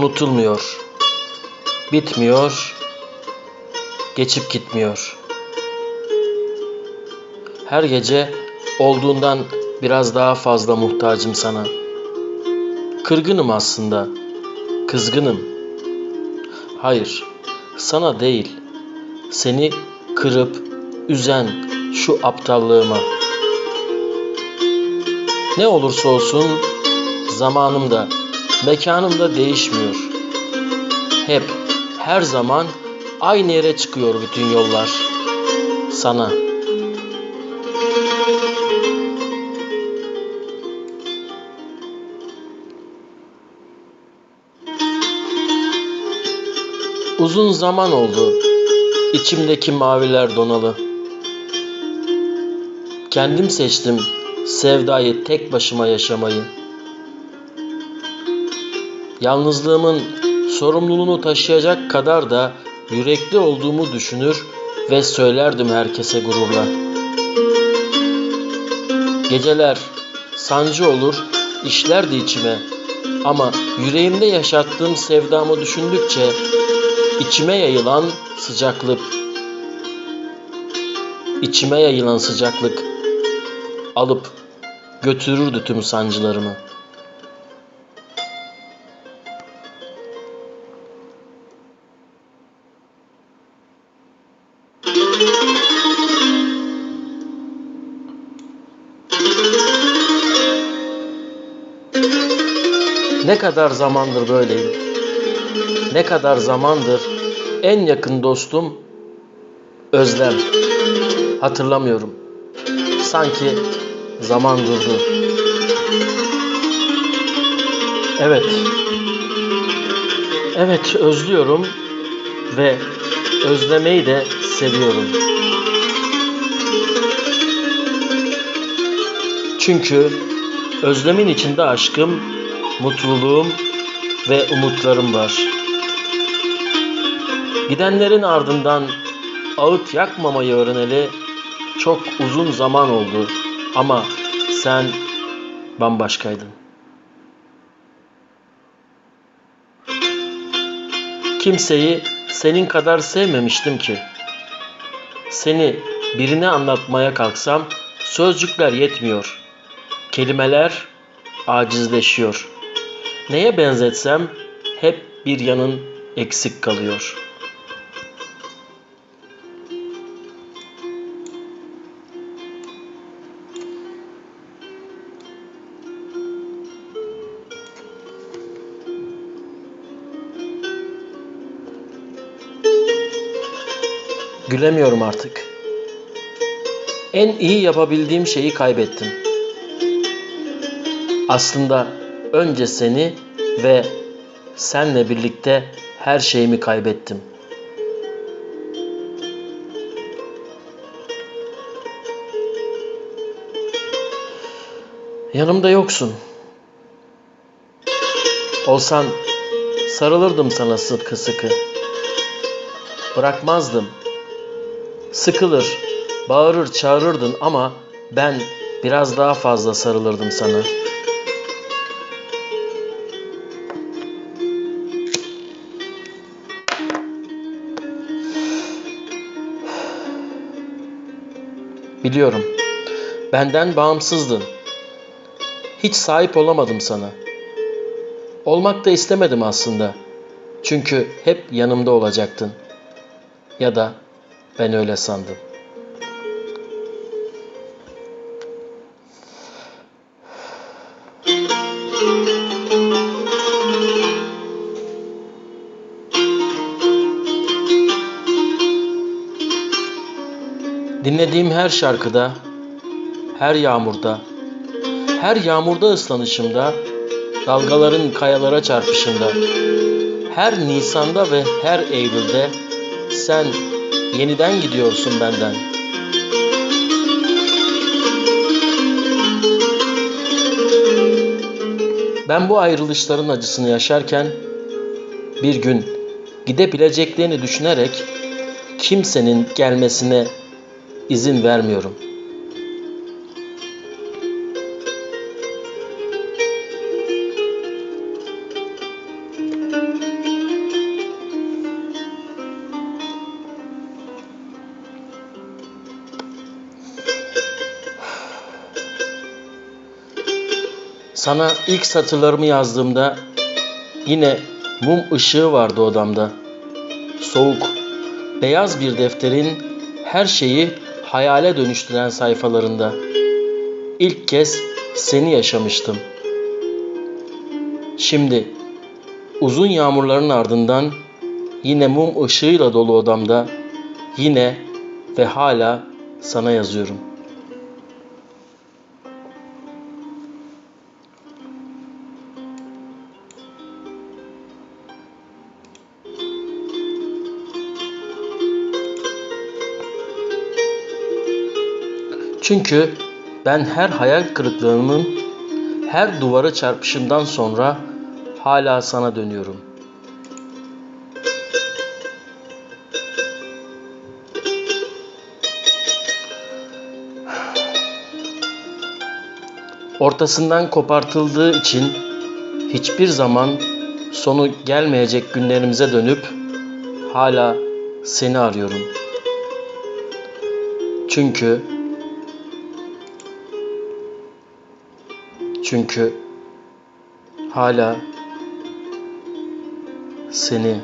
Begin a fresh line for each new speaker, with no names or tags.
unutulmuyor. Bitmiyor, geçip gitmiyor. Her gece olduğundan biraz daha fazla muhtacım sana. Kırgınım aslında, kızgınım. Hayır, sana değil, seni kırıp üzen şu aptallığıma. Ne olursa olsun zamanım da, mekanım da değişmiyor. Hep, her zaman aynı yere çıkıyor bütün yollar. Sana. Uzun zaman oldu içimdeki maviler donalı. Kendim seçtim sevdayı tek başıma yaşamayı. Yalnızlığımın sorumluluğunu taşıyacak kadar da yürekli olduğumu düşünür ve söylerdim herkese gururla. Geceler sancı olur, işlerdi içime ama yüreğimde yaşattığım sevdamı düşündükçe içime yayılan sıcaklık içime yayılan sıcaklık alıp götürürdü tüm sancılarımı. Ne kadar zamandır böyleyim. Ne kadar zamandır en yakın dostum Özlem. Hatırlamıyorum. Sanki zaman durdu. Evet. Evet özlüyorum ve özlemeyi de seviyorum. Çünkü özlemin içinde aşkım, mutluluğum ve umutlarım var. Gidenlerin ardından ağıt yakmamayı öğreneli çok uzun zaman oldu ama sen bambaşkaydın. Kimseyi senin kadar sevmemiştim ki. Seni birine anlatmaya kalksam sözcükler yetmiyor. Kelimeler acizleşiyor. Neye benzetsem hep bir yanın eksik kalıyor. Gülemiyorum artık. En iyi yapabildiğim şeyi kaybettim. Aslında önce seni ve senle birlikte her şeyimi kaybettim. Yanımda yoksun. Olsan sarılırdım sana sıkı sıkı. Bırakmazdım. Sıkılır, bağırır, çağırırdın ama ben biraz daha fazla sarılırdım sana. Biliyorum. Benden bağımsızdın. Hiç sahip olamadım sana. Olmak da istemedim aslında. Çünkü hep yanımda olacaktın. Ya da ben öyle sandım. Dinlediğim her şarkıda, her yağmurda, her yağmurda ıslanışımda, dalgaların kayalara çarpışında, her Nisan'da ve her Eylül'de sen yeniden gidiyorsun benden. Ben bu ayrılışların acısını yaşarken bir gün gidebileceklerini düşünerek kimsenin gelmesine izin vermiyorum. Sana ilk satırlarımı yazdığımda yine mum ışığı vardı odamda. Soğuk, beyaz bir defterin her şeyi hayale dönüştüren sayfalarında. İlk kez seni yaşamıştım. Şimdi uzun yağmurların ardından yine mum ışığıyla dolu odamda yine ve hala sana yazıyorum. Çünkü ben her hayal kırıklığımın, her duvara çarpışımdan sonra hala sana dönüyorum. Ortasından kopartıldığı için hiçbir zaman sonu gelmeyecek günlerimize dönüp hala seni arıyorum. Çünkü Çünkü hala seni